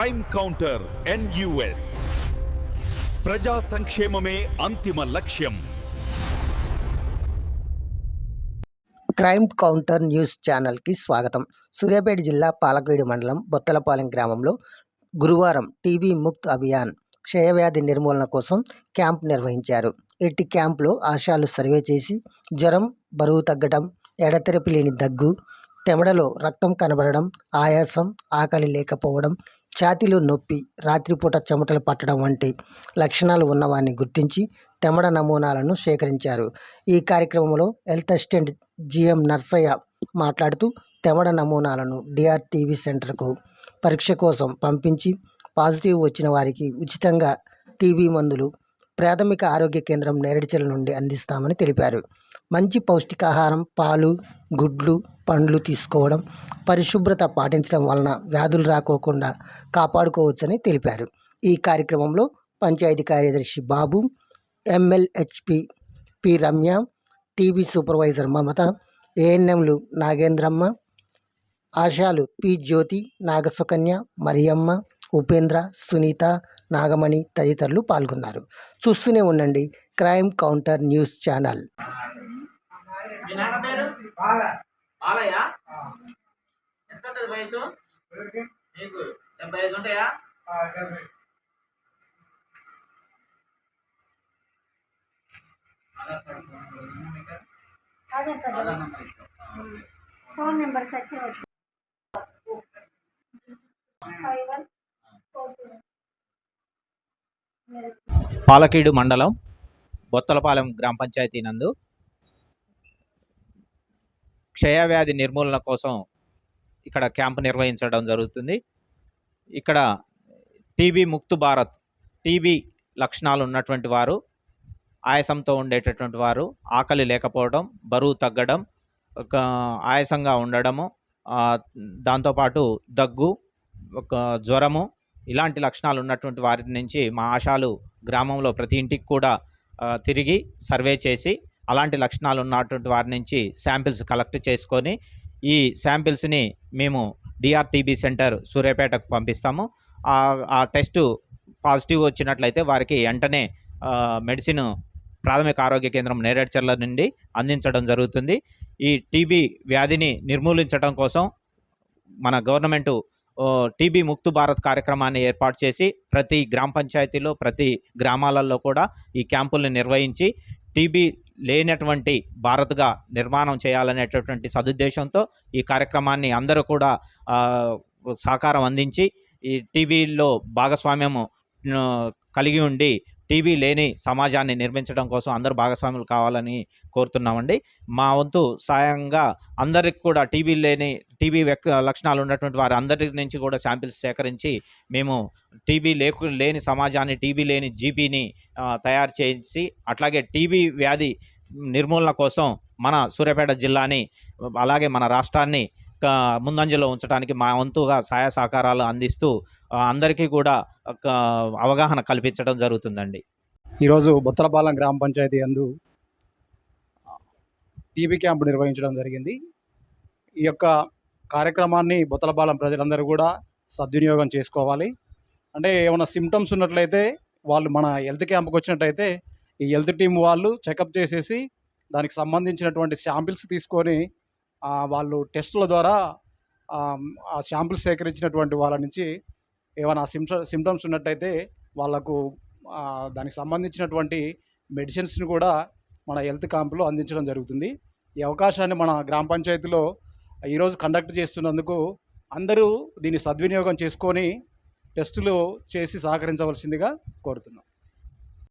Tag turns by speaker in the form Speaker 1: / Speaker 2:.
Speaker 1: Crime counter NUS ప్రజా సంక్షేమమే అంతిమ లక్ష్యం.
Speaker 2: క్రైమ్ కౌంటర్ న్యూస్ ఛానల్కి స్వాగతం. సూర్యాపేట జిల్లా పాలకేడు మండలం బొత్తలపాలెం గ్రామంలో గురువారం టీబీ ముక్త్ అభియాన్ క్షయవ్యాధి నిర్మూలన కోసం క్యాంప్ నిర్వహించారు. ఎట్టి క్యాంప్లో ఆశాలు సర్వే చేసి జ్వరం బరువు తగ్గడం ఎడతెరపి లేని దగ్గు తెమడలో రక్తం కనబడడం ఆయాసం ఆకలి లేకపోవడం ఛాతీలో నొప్పి రాత్రిపూట చెమటలు పట్టడం వంటి లక్షణాలు ఉన్నవారిని గుర్తించి తెమడ నమూనాలను సేకరించారు. ఈ కార్యక్రమంలో హెల్త్ అసిస్టెంట్ జిఎం నర్సయ్య మాట్లాడుతూ తెమడ నమూనాలను డిఆర్టీవీ సెంటర్కు పరీక్ష కోసం పంపించి పాజిటివ్ వచ్చిన వారికి ఉచితంగా టీబీ మందులు ప్రాథమిక ఆరోగ్య కేంద్రం నేరడిచల నుండి అందిస్తామని తెలిపారు. మంచి పౌష్టికాహారం పాలు గుడ్లు పండ్లు తీసుకోవడం పరిశుభ్రత పాటించడం వలన వ్యాధులు రాకోకుండా కాపాడుకోవచ్చని తెలిపారు. ఈ కార్యక్రమంలో పంచాయతీ కార్యదర్శి Babu MLHP P Ramya TB supervisor Mamata ఏఎన్ఎంలు నాగేంద్రమ్మ ఆశాలు పి జ్యోతి నాగసుకన్య మరియమ్మ ఉపేంద్ర సునీత నాగమణి తదితరులు పాల్గొన్నారు. చూస్తూనే ఉండండి క్రైమ్ కౌంటర్ న్యూస్ ఛానల్.
Speaker 3: నాన్న పేరు? బాలయ్య? ఎంత ఉంటుంది వయసు? నీకు. డెబ్బై ఐదు ఉంటాయా?
Speaker 4: ఫోన్ నెంబర్ టూ
Speaker 5: పాలకీడు మండలం బొత్తలపాలెం గ్రామ పంచాయతీ నందు క్షయవ్యాధి నిర్మూలన కోసం ఇక్కడ క్యాంపు నిర్వహించడం జరుగుతుంది. ఇక్కడ టీబీ ముక్తు భారత్ టీబీ లక్షణాలు ఉన్నటువంటి వారు ఆయాసంతో ఉండేటటువంటి వారు ఆకలి లేకపోవడం బరువు తగ్గడం ఒక ఆయాసంగా ఉండడము దాంతోపాటు దగ్గు ఒక జ్వరము ఇలాంటి లక్షణాలు ఉన్నటువంటి వారి నుంచి మా ఆశాలు గ్రామంలో ప్రతి ఇంటికి కూడా తిరిగి సర్వే చేసి అలాంటి లక్షణాలు ఉన్నటువంటి వారి నుంచి శాంపిల్స్ కలెక్ట్ చేసుకొని ఈ శాంపిల్స్ని మేము డిఆర్టీబీ సెంటర్ సూర్యాపేటకు పంపిస్తాము. ఆ- టెస్టు పాజిటివ్ వచ్చినట్లయితే వారికి వెంటనే మెడిసిన్ ప్రాథమిక ఆరోగ్య కేంద్రం నేరేడ్చర్ల నుండి అందించడం జరుగుతుంది. ఈ టీబీ వ్యాధిని నిర్మూలించడం కోసం మన గవర్నమెంటు టీబీ ముక్తు భారత్ కార్యక్రమాన్ని ఏర్పాటు చేసి ప్రతి గ్రామ పంచాయతీలో ప్రతి గ్రామాలలో కూడా ఈ క్యాంపుల్ని నిర్వహించి టీబీ లేనటువంటి భారత్గా నిర్మాణం చేయాలనేటటువంటి సదుద్దేశంతో ఈ కార్యక్రమాన్ని అందరూ కూడా సహకారం అందించి ఈ టీవీలో భాగస్వామ్యము కలిగి ఉండి టీబీ లేని సమాజాన్ని నిర్మించడం కోసం అందరూ భాగస్వాములు కావాలని కోరుతున్నామండి. మా వంతు సాయంగా అందరికి కూడా టీబీ లేని టీబీ లక్షణాలు ఉన్నటువంటి వారి అందరి నుంచి కూడా శాంపిల్స్ సేకరించి మేము టీబీ లేకు లేని సమాజాన్ని టీబీ లేని జీపీని తయారు చేసి అట్లాగే టీబీ వ్యాధి నిర్మూలన కోసం మన సూర్యాపేట జిల్లాని అలాగే మన రాష్ట్రాన్ని ముందంజలో ఉంచడానికి మా వంతుగా సహాయ సహకారాలు అందిస్తూ అందరికీ కూడా ఒక అవగాహన కల్పించడం జరుగుతుందండి.
Speaker 6: ఈరోజు బొత్తలపాలెం గ్రామ పంచాయతీ అందు టీబీ క్యాంపు నిర్వహించడం జరిగింది. ఈ యొక్క కార్యక్రమాన్ని బొత్తలపాలెం ప్రజలందరూ కూడా సద్వినియోగం చేసుకోవాలి. అంటే ఏమైనా సిమ్టమ్స్ ఉన్నట్లయితే వాళ్ళు మన హెల్త్ క్యాంప్కి వచ్చినట్టయితే ఈ హెల్త్ టీం వాళ్ళు చెకప్ చేసేసి దానికి సంబంధించినటువంటి శాంపిల్స్ తీసుకొని వాళ్ళు టెస్టుల ద్వారా ఆ, శాంపుల్స్ సేకరించినటువంటి వాళ్ళ నుంచి ఏమైనా సిమ్ట సిమ్టమ్స్ ఉన్నట్టయితే వాళ్ళకు దానికి సంబంధించినటువంటి మెడిసిన్స్ని కూడా మన హెల్త్ క్యాంపులో అందించడం జరుగుతుంది. ఈ అవకాశాన్ని మన గ్రామ పంచాయతీలో ఈరోజు కండక్ట్ చేస్తున్నందుకు అందరూ దీన్ని సద్వినియోగం చేసుకొని టెస్టులు చేసి సహకరించవలసిందిగా కోరుతున్నాం.